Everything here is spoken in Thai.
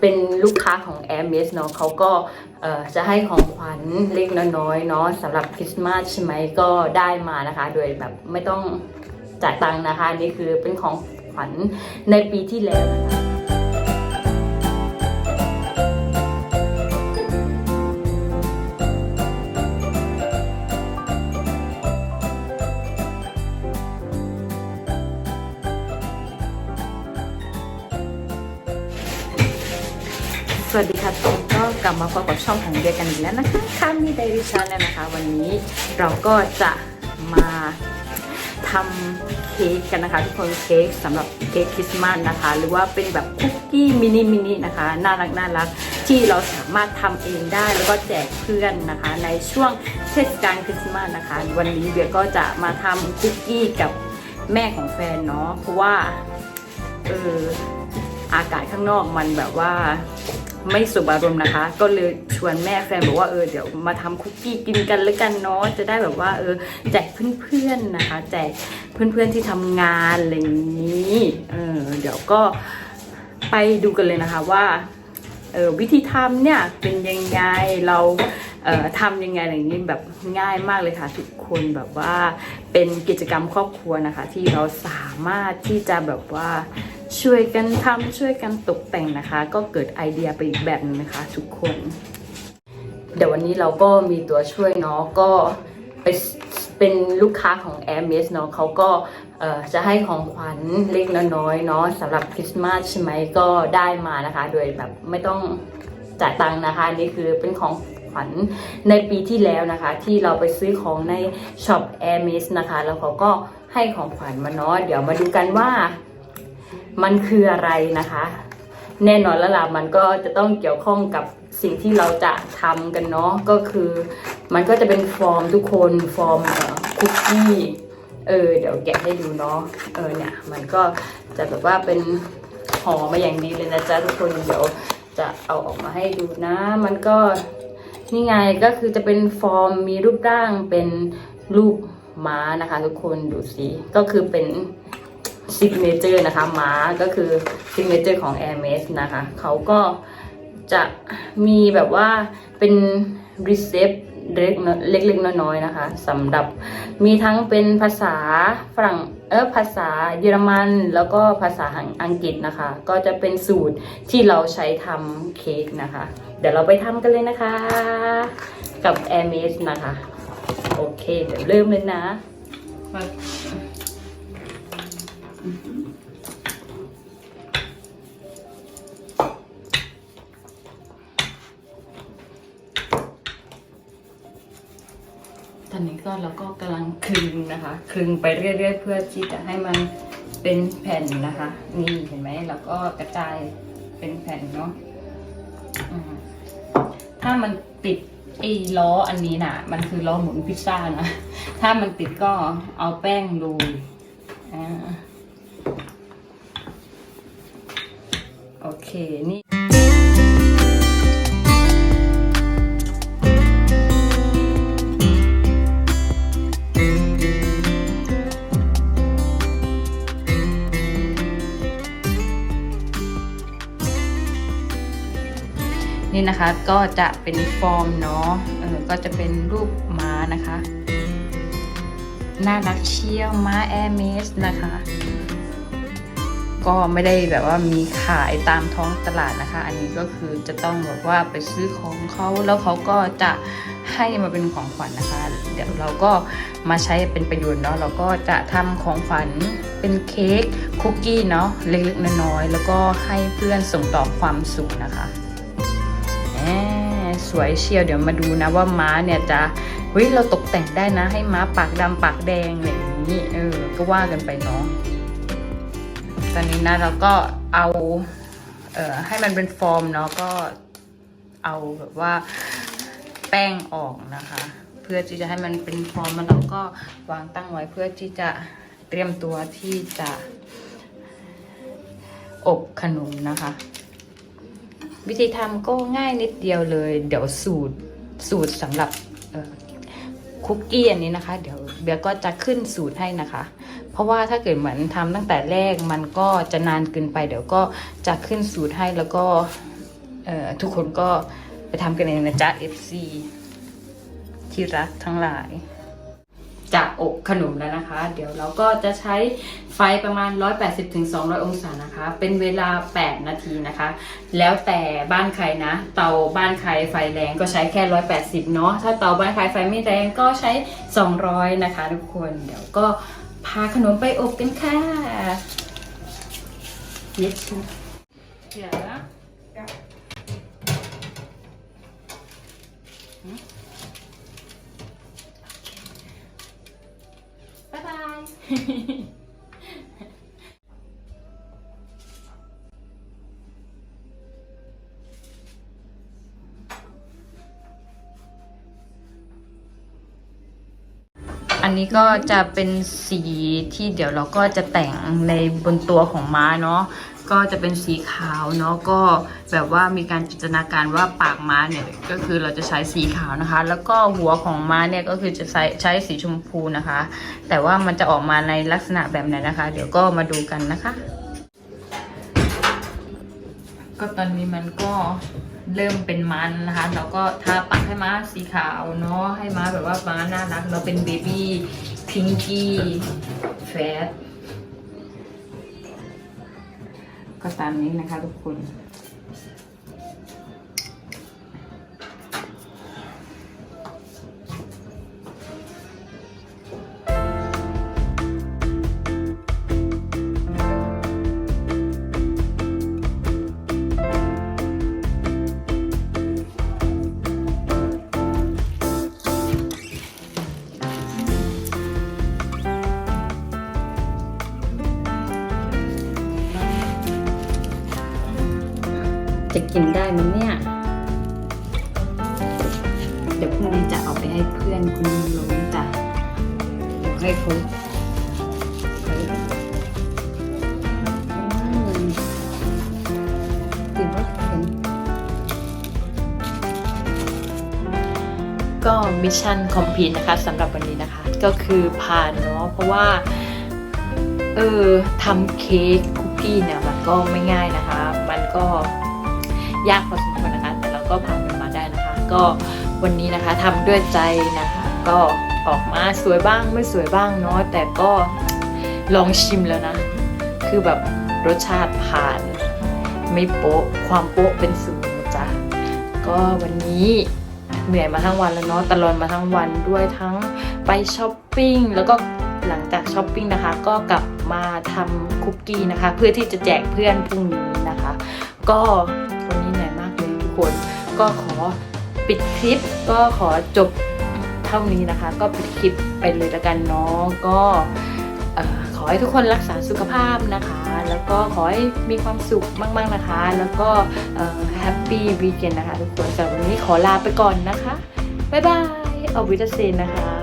เป็นลูกค้าของ a i r m e s เนาะเขาก็จะให้ของขวัญเล็กน้อยเนาะสำหรับคริสต์มาสใช่ไหมก็ได้มานะคะ โดยแบบไม่ต้องจ่ายตังค์นะคะนนี่คือเป็นของขวัญในปีที่แล้วนะคะ สวัสดีค่ะทุกคนก็กลับมาพบกับช่องของเดียกันอีกแล้วนะคะค่ามีไดริชันนะคะ วันนี้เราก็จะมาทำเค้กกันนะคะทุกคนเค้กสำหรับเค้กคริสต์มาสนะคะ หรือว่าเป็นแบบคุกกี้มินิมินินะคะ น่ารักน่ารักที่เราสามารถทำเองได้แล้วก็แจกเพื่อนนะคะ ในช่วงเทศกาลคริสต์มาสนะคะ วันนี้เดียก็จะมาทำคุกกี้กับแม่ของแฟนเนาะเพราะว่าเออ อากาศข้างนอกมันแบบว่าไม่สุบอารมณ์นะคะ ก็เลยชวนแม่แฟนบอกว่าเออเดี๋ยวมาทำคุกกี้กินกันแล้วกันเนาะจะได้แบบว่าเออแจกเพื่อนๆนะคะ แจกเพื่อนๆที่ทำงานอะไรอย่างนี้เออเดี๋ยวก็ไปดูกันเลยนะคะว่าเออวิธีทำเนี่ยเป็นยังไงเราเอ่อทำยังไงอะไรอย่างนี้แบบง่ายมากเลยค่ะ ทุกคนแบบว่าเป็นกิจกรรมครอบครัวนะคะ ที่เราสามารถที่จะแบบว่า ช่วยกันทำช่วยกันตกแต่งนะคะ ก็เกิดไอเดียไปอีกแบบหนึงนะคะ ทุกคน เดี๋ยววันนี้เราก็มีตัวช่วยเนาะก็ไปเป็นลูกค้าของ a i r m e s เนาะเขาก็จะให้ของขวัญเล็กน้อยเนาะสำหรับคริสต์มาสใช่ไหมก็ได้มานะคะ โดยแบบไม่ต้องจ่ายตังค์นะคะนนี่คือเป็นของขวัญในปีที่แล้วนะคะ ที่เราไปซื้อของในช็อป a i r m e s นะคะ แล้วเขาก็ให้ของขวัญมาเนาะเดี๋ยวมาดูกันว่า มันคืออะไรนะคะ แน่นอนแล้วล่ะมันก็จะต้องเกี่ยวข้องกับสิ่งที่เราจะทำกันเนาะก็คือ มันก็จะเป็นฟอร์มทุกคนฟอร์มคุกกี้เออเดี๋ยวแกะให้ดูเนาะเออเนี่ยมันก็จะแบบว่าเป็นห่อมาอย่างดีเลยนะจ๊ะทุกคนเดี๋ยวจะเอาออกมาให้ดูนะ มันก็นี่ไงก็คือจะเป็นฟอร์มมีรูปร่างเป็นรูปม้านะคะ ทุกคนดูสิก็คือเป็น ซิกเนเจอร์นะคะม้าก็คือซิกเนเจอร์ของ Air m e s นะคะเขาก็จะมีแบบว่าเป็นรีเซปเล็กเล็กๆน้อยๆนะคะสำหรับมีทั้งเป็นภาษาฝรั่งเออภาษาเยอรมัน แล้วก็ภาษาอังกฤษนะคะ ก็จะเป็นสูตรที่เราใช้ทำเค้กนะคะ เดี๋ยวเราไปทำกันเลยนะคะ กับ Air m e s นะคะ โอเค เดี๋ยวเริ่มเลยนะ ตอนนี้ก็เราก็กำลังคลึงนะคะ คลึงไปเรื่อยๆ เพื่อที่จะให้มันเป็นแผ่นนะคะ นี่เห็นไหมเราก็กระจายเป็นแผ่นเนาะถ้ามันติดไอ้ล้ออันนี้น่ะ มันคือล้อหมุนพิซซ่านะ ถ้ามันติดก็เอาแป้งโรยอ่า โอเค นี่นี่นะคะก็จะเป็นฟอร์มเนาะเออก็จะเป็นรูปม้านะคะ น่ารักเชี่ยวม้าแอร์เมสนะคะ ก็ไม่ได้แบบว่ามีขายตามท้องตลาดนะคะ อันนี้ก็คือจะต้องแบบว่าไปซื้อของเขาแล้วเขาก็จะให้มาเป็นของขวัญนะคะ เดี๋ยวเราก็มาใช้เป็นประโยชน์เนาะเราก็จะทำของขวัญเป็นเค้กคุกกี้เนาะเล็กๆน้อยๆแล้วก็ให้เพื่อนส่งต่อความสุขนะคะแหมสวยเชียวเดี๋ยวมาดูนะว่าม้าเนี่ยจะเฮ้ยเราตกแต่งได้นะ ให้ม้าปากดำปากแดงอะไรอย่างนี้เออก็ว่ากันไปเนาะ ตอนนี้นะเราก็เอาเอ่อให้มันเป็นฟอร์มเนาะก็เอาแบบว่าแป้งออกนะคะ เพื่อที่จะให้มันเป็นฟอร์มแล้วเราก็วางตั้งไว้เพื่อที่จะเตรียมตัวที่จะอบขนมนะคะ วิธีทำก็ง่ายนิดเดียวเลย เดี๋ยวสูตรสูตรสำหรับคุกกี้อันนี้นะคะ เดี๋ยวเบียก็จะขึ้นสูตรให้นะคะ ราะว่าถ้าเกิดเหมือนทำตั้งแต่แรกมันก็จะนานเกินไป เดี๋ยวก็จะขึ้นสูตรให้แล้วก็ทุกคนก็ไปทำกันเองนะจ๊ะ FC ที่รักทั้งหลายจะอบขนมแล้วนะคะ เดี๋ยวเราก็จะใช้ไฟประมาณ 180-200 องศานะคะ เป็นเวลา 8 นาทีนะคะ แล้วแต่บ้านใครนะ เตาบ้านใครไฟแรงก็ใช้แค่ 180 เนาะถ้าเตาบ้านใครไฟไม่แรงก็ใช้ 200 นะคะ ทุกคนเดี๋ยวก็ พาขนมไปอบกันค่ะเย็ดชุเดี๋ยวนะบ๊ายบาย นนี้ก็จะเป็นสีที่เดี๋ยวเราก็จะแต่งในบนตัวของม้าเนาะก็จะเป็นสีขาวเนาะก็แบบว่ามีการจินตนาการว่าปากม้าเนี่ยก็คือเราจะใช้สีขาวนะคะ แล้วก็หัวของม้าเนี่ยก็คือจะใช้ใช้สีชมพูนะคะ แต่ว่ามันจะออกมาในลักษณะแบบไหนนะคะ เดี๋ยวก็มาดูกันนะคะ ก็ตอนนี้มันก็ เริ่มเป็นมันนะคะ เราก็ทาปากให้ม้าสีขาวเนาะให้ม้าแบบว่าม้าน่ารัก เราเป็นเบบี้พิงกี้แฟตก็ตามนี้นะคะทุกคน เดี๋ยวพรุ่งนี้จะเอาไปให้เพื่อนคุณลุงจ้ะเดี๋ยวให้เขาอืมกินว่าเห็นก็มิชชั่นคอมพีทนะคะสำหรับวันนี้นะคะ ก็คือผ่านเนาะเพราะว่า เออทำเค้กคุกกี้เนี่ยมันก็ไม่ง่ายนะคะ มันก็ยากพอสมควรนะคะ แต่เราก็ผ่านมันมาได้นะคะ ก็ วันนี้นะคะทำด้วยใจนะคะ ก็ออกมาสวยบ้างไม่สวยบ้างเนาะแต่ก็ลองชิมแล้วนะ คือแบบรสชาติผ่าน ไม่โป๊ะความโป๊ะเป็นศูนย์นะจ๊ะก็วันนี้เหนื่อยมาทั้งวันแล้วเนาะตลอดมาทั้งวันด้วยทั้งไปช้อปปิ้งแล้วก็หลังจากช้อปปิ้งนะคะ ก็กลับมาทำคุกกี้นะคะ เพื่อที่จะแจกเพื่อนพรุ่งนี้นะคะ ก็วันนี้เหนื่อยมากเลยทุกคน ก็ขอ ปิดคลิปก็ขอจบเท่านี้นะคะ ก็ปิดคลิปไปเลยละกันเนาะก็ขอให้ทุกคนรักษาสุขภาพนะคะ แล้วก็ขอให้มีความสุขมาก ๆนะคะ แล้วก็แฮปปี้วีเกนนะคะทุกคนสำหรับวันนี้ขอลาไปก่อนนะคะ บ๊ายบายเอาวิตาเซนนะคะ